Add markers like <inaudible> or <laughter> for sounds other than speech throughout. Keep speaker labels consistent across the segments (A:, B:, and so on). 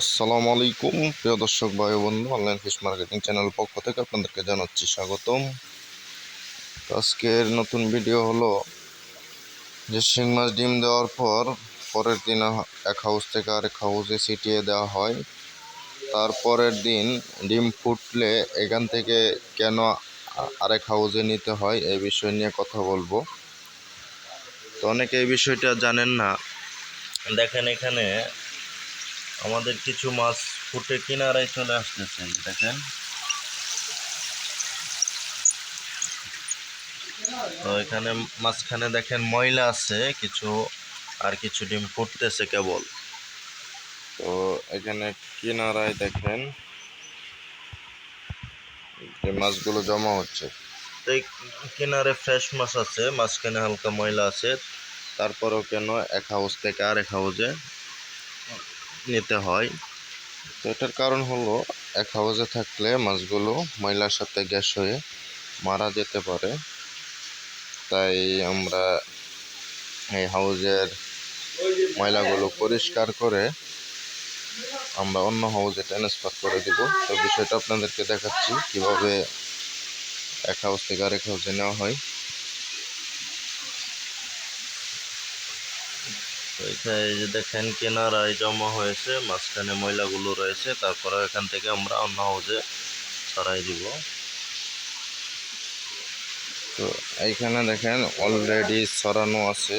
A: আসসালামু আলাইকুম। প্রিয় দর্শক, ভাই বন্ধু অনলাইন ফিশ মার্কেটিং চ্যানেল পক্ষ থেকে আপনাদেরকে জানাচ্ছি স্বাগতম। আজকের নতুন ভিডিও হলো যে শিং মাছ ডিম দেওয়ার পর পরের দিন এক হাউস থেকে আরেক হাউসে ছিটিয়ে দেওয়া হয়। তারপরের দিন ডিম ফুটলে এখান থেকে কেন আরেক হাউসে নিতে হয়, এই বিষয় নিয়ে কথা বলব। তো অনেকে এই বিষয়টা জানেন না। দেখেন এখানে আমাদের কিছু মাছ ফুটে কিনারায় চলে আসতেছে, দেখেন। তো এখানে মাঝখানে দেখেন ময়লা আছে, কিছু আর কিছু ডিম ফুটতেছে কেবল। তো এখানে কিনারায় দেখেন যে মাছগুলো জমা হচ্ছে। তো কিনারে ফ্রেশ মাছ আছে, মাঝখানে হালকা ময়লা আছে, তারপরেও কেন এক হাউস থেকে আর এক হাউসে নিতে হয়। তো এটার কারণ হলো, এক হাউসে থাকলে মাছগুলো ময়লার সাথে গ্যাস হয়ে মারা যেতে পারে। তাই আমরা এই হাউজের ময়লাগুলো পরিষ্কার করে আমরা অন্য হাউজে ট্রান্সফার করে দিব। তো বিষয়টা আপনাদেরকে দেখাচ্ছি, কীভাবে এক হাউস থেকে আরেক হাউজে নেওয়া হয়। এখানে এই যে দেখেন কেনারায় জমা হয়েছে, মাঝখানে ময়লাগুলো রয়েছে, তারপরে এখান থেকে আমরা অন্য হাউজে সরাই দিব। তো এইখানে দেখেন অলরেডি সরানো আছে।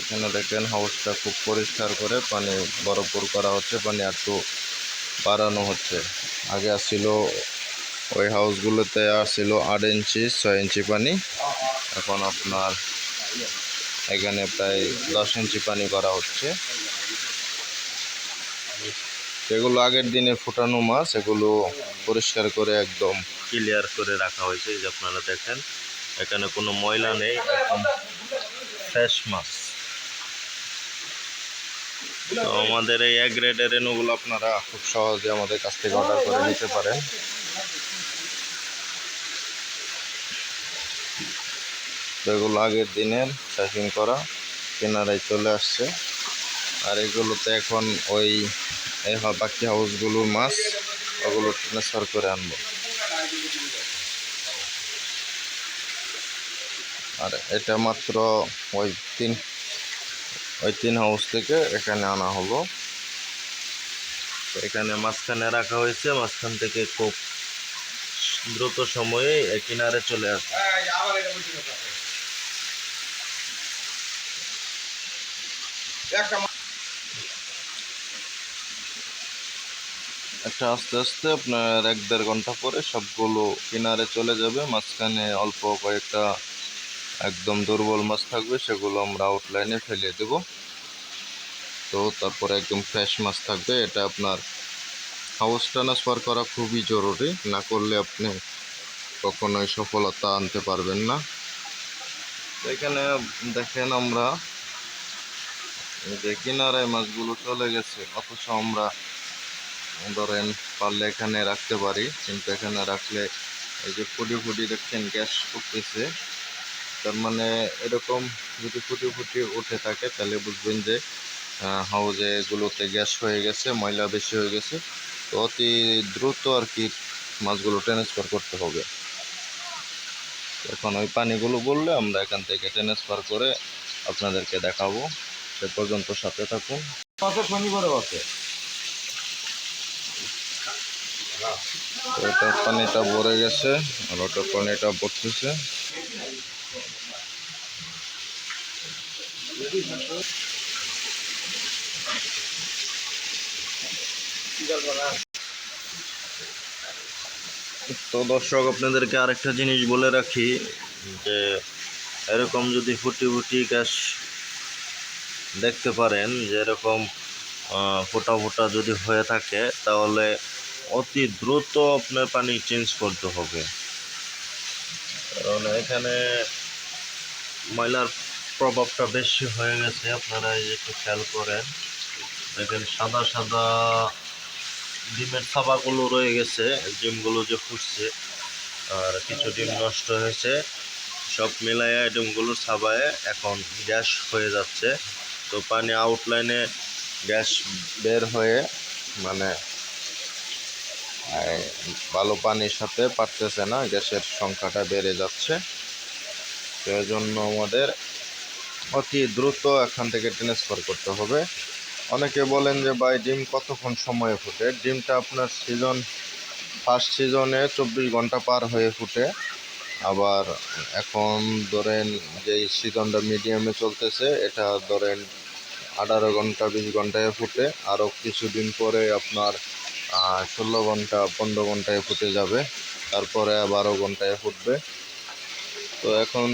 A: এখানে দেখেন হাউসটা খুব পরিষ্কার করে পানি বরফপুর করা হচ্ছে, পানি একটু বাড়ানো হচ্ছে। আগে আসছিল ওই হাউসগুলোতে আসছিল আট ইঞ্চি, ছয় ইঞ্চি পানি। এখন আপনার এখানে প্রায় দশ ইঞ্চি পানি করা হচ্ছে। এগুলো আগের দিনে ফুটানো মাছ, এগুলো পরিষ্কার করে একদম ক্লিয়ার করে রাখা হয়েছে যে আপনারা দেখেন। এখানে কোনো ময়লা নেই একদম ফ্রেশ মাছ। তো আমাদের এই এক গ্রেডের রেনুগুলো আপনারা খুব সহজে আমাদের কাছ থেকে অর্ডার করে নিতে পারেন। তো এগুলো আগের দিনের প্যাকিং করা। কেনারায় চলে আসছে। আর এগুলোতে এখন ওই বাকি হাউসগুলোর মাছ, ওগুলো ট্রান্সফার করে আনব। আর এটা মাত্র ওই তিন ওই তিন হাউস থেকে এখানে আনা হলো। এখানে মাঝখানে রাখা হয়েছে, মাঝখান থেকে খুব দ্রুত সময়ে কিনারে চলে আসবে। একটা আস্তে আস্তে আপনার এক দেড় ঘণ্টা পরে সবগুলো কিনারে চলে যাবে। মাঝখানে অল্প কয়েকটা একদম দুর্বল মাছ থাকবে, সেগুলো আমরা আউটলাইনে ফেলে দেব। তো তারপরে একদম ফ্রেশ মাছ থাকবে। এটা আপনার হাউস ট্রান্সফার করা খুবই জরুরি। না করলে আপনি কখনোই সফলতা আনতে পারবেন না। এখানে দেখেন আমরা যে কিনারায় মাছগুলো চলে গেছে, অথচ আমরা ধরেন পারলে এখানে রাখতে পারি, কিন্তু এখানে রাখলে এই যে ফুটি ফুটি দেখছেন গ্যাস উঠতেছে। তার মানে এরকম যদি ফুটি ফুটি উঠে থাকে, তাহলে বুঝবেন যে হাউজে এগুলোতে গ্যাস হয়ে গেছে, ময়লা বেশি হয়ে গেছে। তো অতি দ্রুত আর কি মাছগুলো ট্রান্সফার করতে হবে। এখন ওই পানিগুলো বললে আমরা এখান থেকে ট্রান্সফার করে আপনাদেরকে দেখাবো। সে পর্যন্ত সাথে থাকুন।
B: আছে।
A: এটা পানিটা ভরে গেছে আর ওটা পানিটা পড়তেছে তো দর্শক আপনাদেরকে আরেকটা জিনিস বলে রাখি যে এরকম যদি ফুটি ফুটি গ্যাস দেখতে পারেন যে এরকম আহ, ফোটা ফোটা যদি হয়ে থাকে তাহলে অতি দ্রুত আপনার পানি চেঞ্জ করতে হবে। কারণ এখানে ময়লার প্রভাবটা বেশি হয়ে গেছে আপনারা একটু খেয়াল করেন। দেখেন সাদা সাদা ডিমের থাবাগুলো রয়ে গেছে ডিমগুলো যে ফুটছে আর কিছু ডিম নষ্ট হয়েছে। সব মিলাইয়া ডিমগুলো সাবায়ে এখন গ্যাস হয়ে যাচ্ছে। তো পানি আউটলাইনে গ্যাস বের হয়ে মানে ভালো পানির সাথে পারতেছে না, গ্যাসের সংখ্যাটা বেড়ে যাচ্ছে। তো এই জন্য আমাদের অতি দ্রুত এখান থেকে ট্রান্সফার করতে হবে। অনেকে বলেন যে, ভাই, ডিম কতক্ষণ সময়ে ফুটে? ডিমটা আপনার সিজন ফার্স্ট সিজনে চব্বিশ ঘণ্টা পার হয়ে ফুটে। আবার এখন ধরেন যে সিজনটা মিডিয়ামে চলতেছে, এটা ধরেন আঠারো ঘণ্টা, বিশ ঘন্টায় ফুটে। আরও কিছুদিন পরে আপনার ষোলো ঘণ্টা, পনেরো ঘন্টায় ফুটে যাবে। তারপরে বারো ঘন্টায় ফুটবে। তো এখন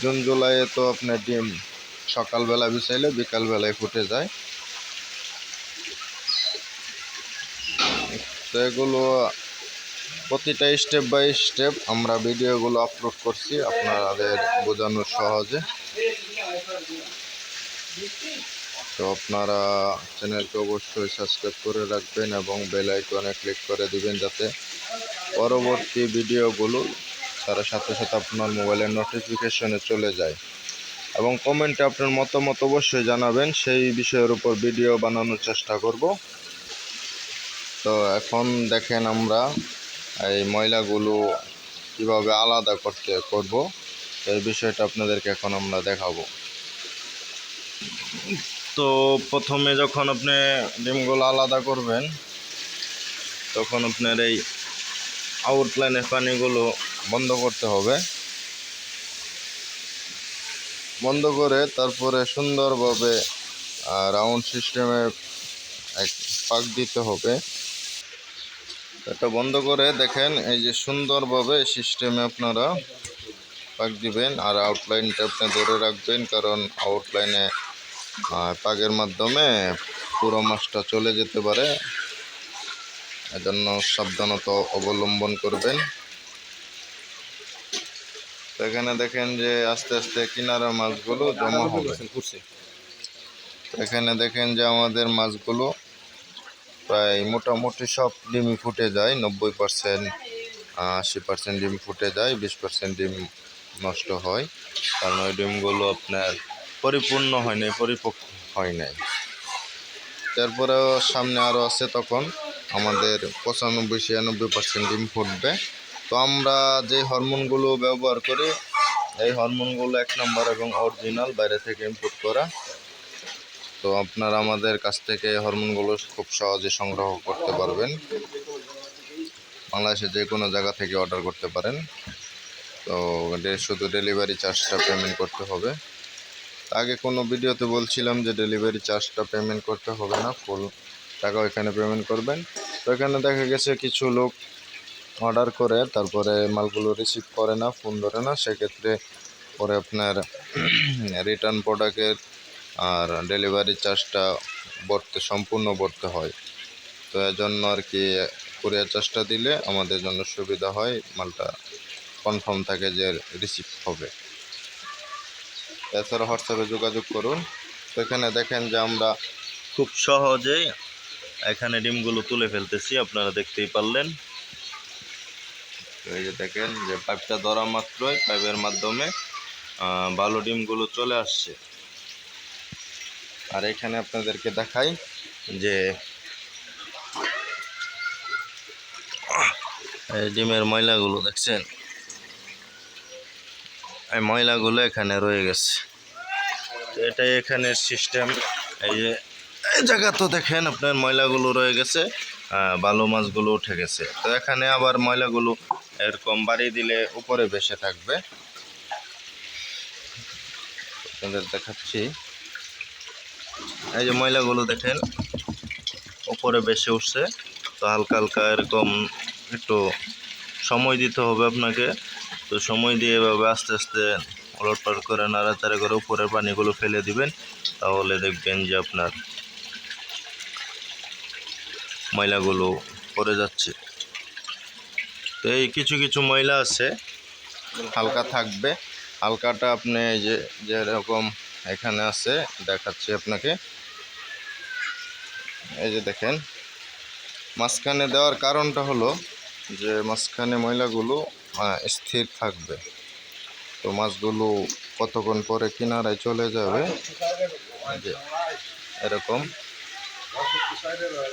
A: জুন, জুলাইয়ে তো আপনার ডিম সকালবেলা বিছাইলে বিকালবেলায় ফুটে যায়। তো এগুলো প্রতিটা স্টেপ বাই স্টেপ আমরা ভিডিওগুলো আপলোড করছি, আপনাদের বোঝানোর সহজে। তো আপনারা চ্যানেলকে অবশ্যই সাবস্ক্রাইব করে রাখবেন এবং বেল আইকনে ক্লিক করে দিবেন যাতে পরবর্তী ভিডিওগুলো তার সাথে সাথে আপনার মোবাইলের নোটিফিকেশনে চলে যায়। এবং কমেন্টে আপনার মতামত অবশ্যই জানাবেন, সেই বিষয়ের উপর ভিডিও বানানোর চেষ্টা করব। তো এখন দেখেন আমরা এই ময়লাগুলো কীভাবে আলাদা করতে করব, এই বিষয়টা আপনাদেরকে এখন আমরা দেখাবো। তো প্রথমে যখন আপনি ডিমগুলো আলাদা করবেন, তখন আপনার এই আউটলাইনের পানিগুলো বন্ধ করতে হবে। বন্ধ করে তারপরে সুন্দরভাবে রাউন্ড সিস্টেমে এক পাক দিতে হবে। এটা বন্ধ করে দেখেন, এই যে সুন্দরভাবে সিস্টেমে আপনারা পাক দিবেন। আর আউটলাইনটা আপনি ধরে রাখবেন, কারণ আউটলাইনে পাকের মাধ্যমে পুরো মাছটা চলে যেতে পারে। এজন্য সাবধানতা অবলম্বন করবেন। তো এখানে দেখেন যে আস্তে আস্তে কিনারা মাছগুলো জমা হবে। এখানে দেখেন যে আমাদের মাছগুলো প্রায় মোটামুটি সব ডিমই ফুটে যায় নব্বই পার্সেন্ট আশি পার্সেন্ট ডিম ফুটে যায় বিশ পার্সেন্ট ডিম নষ্ট হয়। কারণ ওই ডিমগুলো আপনার পরিপূর্ণ হয় নাই, পরিপক্ক হয় নাই। তারপরেও সামনে আরও আছে তখন আমাদের পঁচানব্বই, ছিয়ানব্বই পার্সেন্ট ডিম ফুটবে তো আমরা যে হরমোনগুলো ব্যবহার করি, এই হরমোনগুলো এক নম্বর এবং অরিজিনাল বাইরে থেকে ইম্পোর্ট করা। তো আপনারা আমাদের কাছ থেকে হরমোনগুলো খুব সহজে সংগ্রহ করতে পারবেন। বাংলাদেশে যে কোনো জায়গা থেকে অর্ডার করতে পারেন। তো শুধু ডেলিভারি চার্জটা পেমেন্ট করতে হবে। আগে কোনো ভিডিওতে বলছিলাম যে ডেলিভারি চার্জটা পেমেন্ট করতে হবে না ফুল টাকা ওইখানে পেমেন্ট করবেন। তো এখানে দেখা গেছে কিছু লোক অর্ডার করে, তারপরে মালগুলো রিসিভ করে না ফোন ধরে না। সেক্ষেত্রে পরে আপনার <clears throat> রিটার্ন প্রোডাক্টের আর ডেলিভারি চার্জটা ভরতে, সম্পূর্ণ ভরতে হয়। তো এর জন্য আর কি কুরিয়ার চার্জটা দিলে আমাদের জন্য সুবিধা হয়, মালটা কনফার্ম থাকে যে রিসিভ হবে। এছাড়া হোয়াটসঅ্যাপে যোগাযোগ করুন। তো এখানে দেখেন যে আমরা খুব সহজেই এখানে ডিমগুলো তুলে ফেলতেছি, আপনারা দেখতেই পারলেন। এই যে দেখেন যে পাইপটা ধরা মাত্রই, পাইপের মাধ্যমে ভালো ডিমগুলো চলে আসছে। আর এখানে আপনাদেরকে দেখাই যে ডিমের ময়লাগুলো, দেখছেন? ময়লাগুলো এখানে রয়ে গেছে। তো এটাই এখানের সিস্টেম এই যে, এই জায়গা তো দেখেন আপনার ময়লাগুলো রয়ে গেছে ভালো মাছগুলো উঠে গেছে। তো এখানে আবার ময়লাগুলো এরকম বাড়ি দিলে উপরে ভেসে থাকবে। আপনাদের দেখাচ্ছি। এই যে ময়লাগুলো দেখেন, উপরে বেশি উঠছে। তো হালকা হালকা এরকম একটু সময় দিতে হবে আপনাকে। তো সময় দিয়ে এভাবে আস্তে আস্তে ওলটপাট করে নাড়াচাড়া করে উপরের পানিগুলো ফেলে দিবেন, তাহলে দেখবেন যে আপনার ময়লাগুলো পড়ে যাচ্ছে। তো এই কিছু কিছু ময়লা আছে, হালকা থাকবে। হালকাটা আপনি যে যেরকম এখানে আছে, দেখাচ্ছি আপনাকে। এই যে দেখেন, মাঝখানে দেওয়ার কারণটা হলো যে মাঝখানে ময়লাগুলো স্থির থাকবে। তো মাছগুলো কতক্ষণ পরে কিনারায় চলে যাবে? যে, এরকম।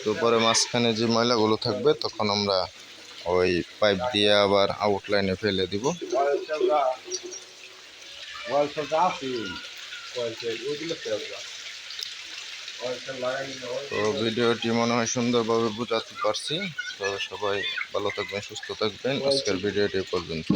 A: তো পরে মাঝখানে যে ময়লাগুলো থাকবে, তখন আমরা ওই পাইপ দিয়ে আবার আউটলাইনে ফেলে দিব। তো ভিডিওটি মনে হয় সুন্দরভাবে বোঝাতে পারছি। তো সবাই ভালো থাকবেন সুস্থ থাকবেন। আজকের ভিডিওটি পর্যন্ত